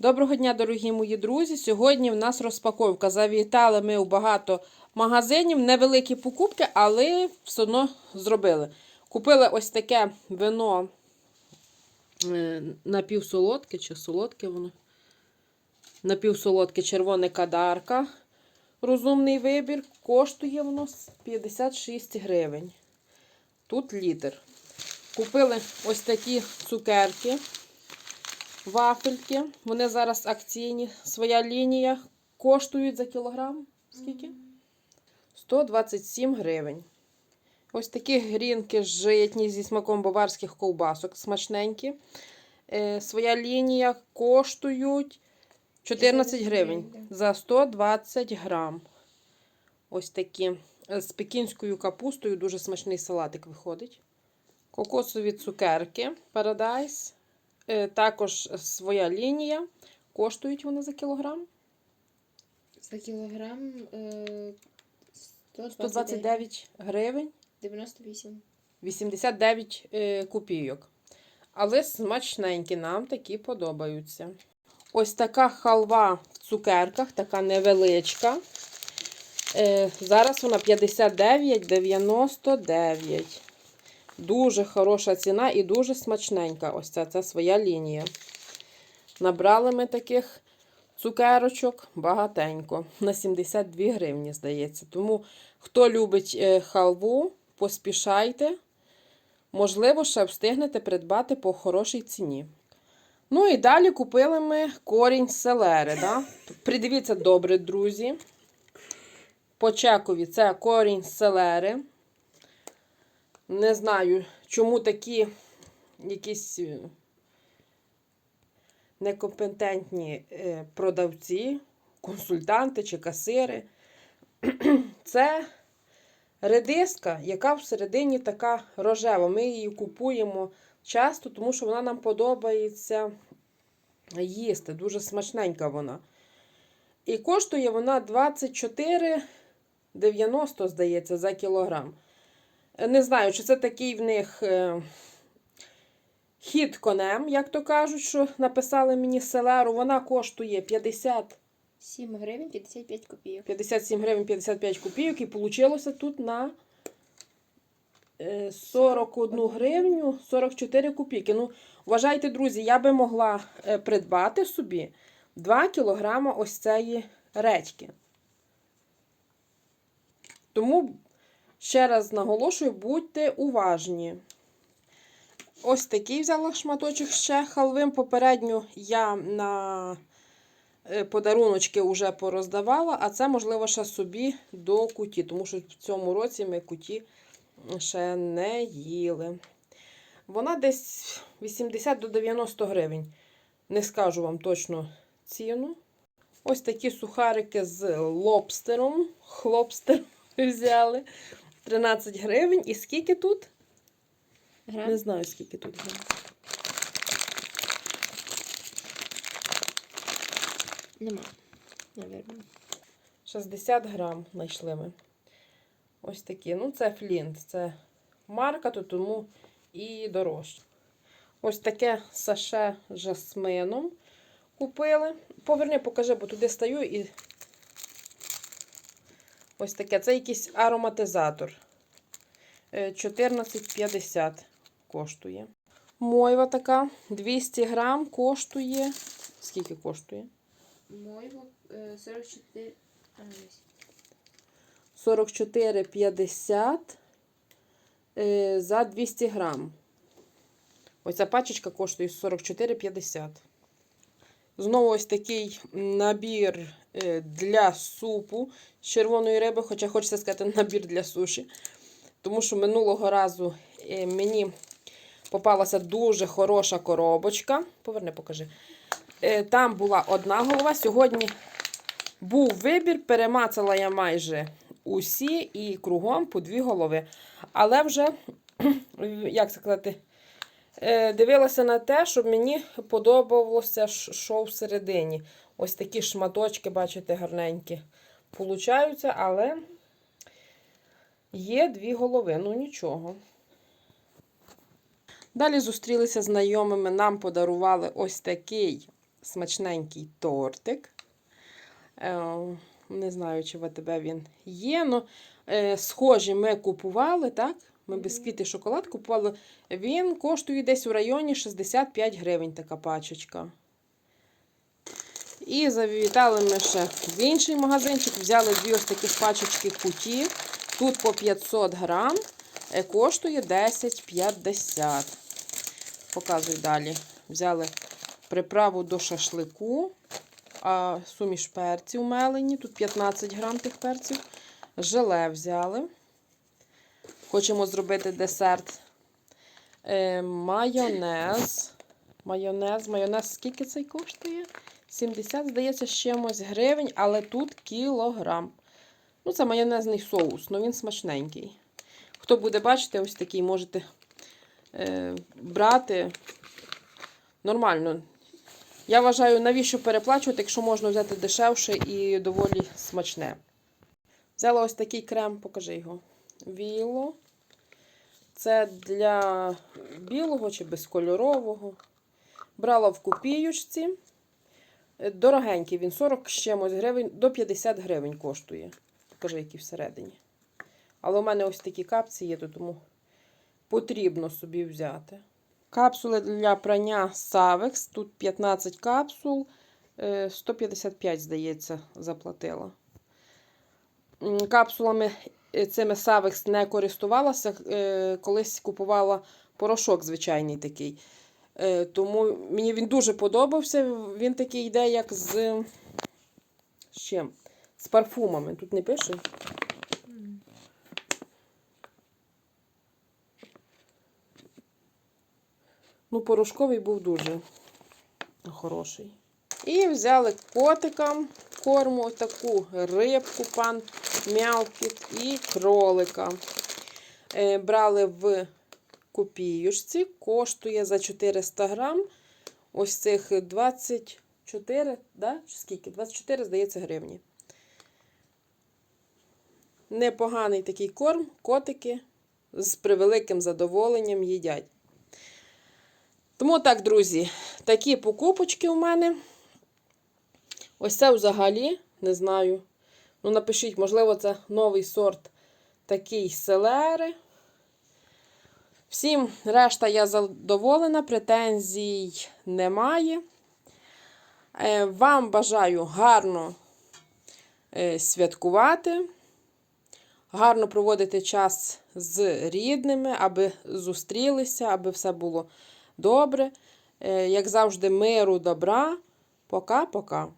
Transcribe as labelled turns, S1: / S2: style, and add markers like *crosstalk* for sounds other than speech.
S1: Доброго дня, дорогі мої друзі! Сьогодні в нас розпаковка. Завітали ми у багато магазинів, невеликі покупки, але все одно зробили. Купили ось таке вино е, напівсолодке чи солодке воно. Напівсолодке червоне кадарка. Розумний вибір. Коштує воно 56 гривень. Тут літр. Купили ось такі цукерки вафельки. Вони зараз акційні. Своя лінія. Коштують за кілограм. Скільки? 127 гривень. Ось такі грінки житні зі смаком баварських ковбасок. Смачненькі. Е, своя лінія коштують 14 гривень за 120 грам. Ось такі. З пекінською капустою дуже смачний салатик виходить. Кокосові цукерки Paradise. Е, Також своя лінія. Коштують вони за кілограм.
S2: За кілограм е, 129,
S1: 129 гривень,
S2: 98.
S1: 89 е, копійок. Але смачненькі, нам такі подобаються. Ось така халва в цукерках, така невеличка. Е, зараз вона 59,99. Дуже хороша ціна і дуже смачненька. Ось ця, це своя лінія. Набрали ми таких цукерочок багатенько. На 72 гривні, здається. Тому, хто любить е, халву, поспішайте. Можливо, ще встигнете придбати по хорошій ціні. Ну і далі купили ми корінь селери. Да? Придивіться добре, друзі. По чекові це корінь селери. Не знаю, чому такі якісь е, некомпетентні е, продавці, консультанти чи касири. *clears throat* Це редиска, яка всередині така рожева. Ми її купуємо часто, тому що вона нам подобається їсти. Дуже смачненька вона. І коштує вона 24,90, здається, за кілограм. Не знаю, чи це такий в них е, хід конем, як то кажуть, що написали мені селеру. Вона коштує 50,
S2: 7 гривень 55 копійок.
S1: 57 гривень 55 копійок. І вийшло тут на е, 41 гривню 44 копійки. Ну, вважайте, друзі, я би могла е, придбати собі 2 кілограма ось цієї редьки. Тому Ще раз наголошую, будьте уважні. Ось такий взяла шматочок ще халвим. Попередньо я на е, подаруночки вже пороздавала, а це, можливо, ще собі до куті, тому що в цьому році ми куті ще не їли. Вона десь 80 до 90 гривень. Не скажу вам точно ціну. Ось такі сухарики з лобстером. Хлобстер *laughs* взяли. 13 гривень. І скільки тут?
S2: Грам.
S1: Не знаю, скільки тут гривень.
S2: Нема. Наверно.
S1: 60 грам знайшли ми. Ось такі. Ну, це флінт. Це марка, то тому і дорожче. Ось таке саше жасмином купили. Поверни, покажи, бо туди стою і. Ось таке. Це якийсь ароматизатор. Е, 14,50 коштує. Мойва така. 200 грам коштує. Скільки коштує?
S2: Мойва е, 44.
S1: 44,50 е, за 200 грам. Ось ця пачечка коштує 44,50. Знову ось такий набір е, для супу з червоної риби, хоча хочеться сказати *laughs* набір для суші. Тому що минулого разу е, мені попалася дуже хороша коробочка. Поверни, покажи. Е, Там була одна голова. Сьогодні був вибір, перемацала я майже усі і кругом по дві голови. Але вже, *clears throat* як сказати, е, дивилася на те, щоб мені подобалося, ш- що всередині. Ось такі шматочки, бачите, гарненькі получаються, але є дві голови, ну нічого. Далі зустрілися з знайомими, нам подарували ось такий смачненький тортик. Е, не знаю, чи в АТБ він є. Ну, е, схожі ми купували, так? Ми бісквіт і шоколад купували. Він коштує десь у районі 65 гривень така пачечка. І завітали ми ще в інший магазинчик, взяли дві ось таких пачечки куті. Тут по 500 грам, е, коштує 10,50. Показую далі. Взяли приправу до шашлику, а суміш перців мелені. Тут 15 грам тих перців. Желе взяли. Хочемо зробити десерт. Е, майонез. Майонез. Майонез скільки цей коштує? 70, здається, з чимось гривень, але тут кілограм. Ну, це майонезний соус, але він смачненький. Хто буде бачити, ось такий можете е, брати нормально. Я вважаю, навіщо переплачувати, якщо можна взяти дешевше і доволі смачне. Взяла ось такий крем, покажи його. Віло. Це для білого чи безкольорового. Брала в копіючці. Е, Дорогенький він 40 з чимось гривень, до 50 гривень коштує. Покажи, який всередині. Але у мене ось такі капці є, то тому потрібно собі взяти. Капсули для прання Savex. Тут 15 капсул, е, 155, здається, заплатила. Капсулами е, цими Savex не користувалася. е, Колись купувала порошок звичайний такий. Е, Тому мені він дуже подобався. Він такий йде, як з. з чим? З парфумами. Тут не пише. Ну, порошковий був дуже хороший. І взяли котикам корму таку рибку, пан м'явкіт і кролика. Е, брали в копіюшці, коштує за 400 грам. Ось цих 24, да? Скільки? 24, здається, гривні. Непоганий такий корм, котики з превеликим задоволенням їдять. Тому так, друзі, такі покупочки у мене. Ось це взагалі, не знаю. Ну, напишіть, можливо, це новий сорт такий селери. Всім решта я задоволена, претензій немає. Е, Вам бажаю гарно е, святкувати, гарно проводити час з рідними, аби зустрілися, аби все було добре. Е, Як завжди, миру, добра. Пока-пока.